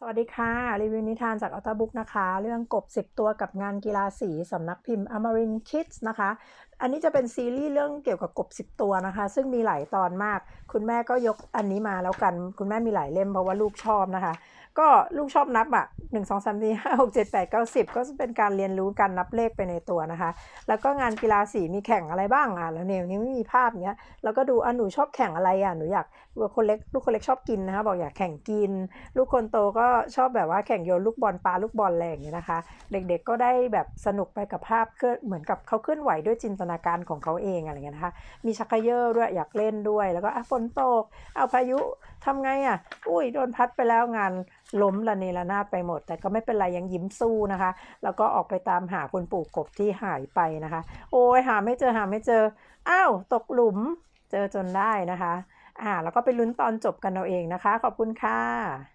สวัสดีค่ะ รีวิวนิทานจากอัลตาบุ๊กนะคะ เรื่องกบ 10 ตัวกับงานกีฬาสีสำนักพิมพ์อมรินคิดส์นะคะ อันนี้จะเป็นซีรีส์เรื่องเกี่ยวกับกบ10ตัวนะคะ ซึ่งมีหลายตอนมาก คุณแม่ก็ยกอันนี้มาแล้วกัน คุณแม่มีหลายเล่มเพราะว่าลูกชอบนะคะ ก็ลูกชอบนับอะ1 2 3 4 5 6 7 8 9 10ก็เป็นการเรียนรู้การนับเลขไปในตัวนะคะ แล้วก็งานกีฬาสีมีแข่งอะไรบ้างอะแล้วเนี่ยนี้ไม่มีภาพเนี้ยแล้วก็ดูอะหนูชอบแข่งอะไรอะหนูอยากคนเล็กลูกคนเล็กชอบกินนะคะ บอกอยากแข่งกิน ลูกคนโตก็ชอบแบบว่าแข่งโยนลูกบอลปลาลูกบอลอะไรอย่างเงี้ยนะคะ เด็กๆก็ได้แบบสนุกไปกับภาพเคลื่อนเหมือนกับเขาเคลื่อนไหวด้วยจินตนาการของเขาเองอะไรเงี้ยนะคะ มีชักเยอร์ด้วยอยากเล่นด้วย แล้วก็อะฝนตก เอาพายุทำไงอะ อุ้ยโดนพัดไปแล้วงานล้มระเนระนาดไปหมด แต่ก็ไม่เป็นไรยังยิ้มสู้นะคะ แล้วก็ออกไปตามหาคุณปู่กบที่หายไปนะคะ โอ้ยหาไม่เจอหาไม่เจอ อ้าวตกหลุม เจอจนได้นะคะ อ่าแล้วก็ไปลุ้นตอนจบกันเอาเองนะคะ ขอบคุณค่ะ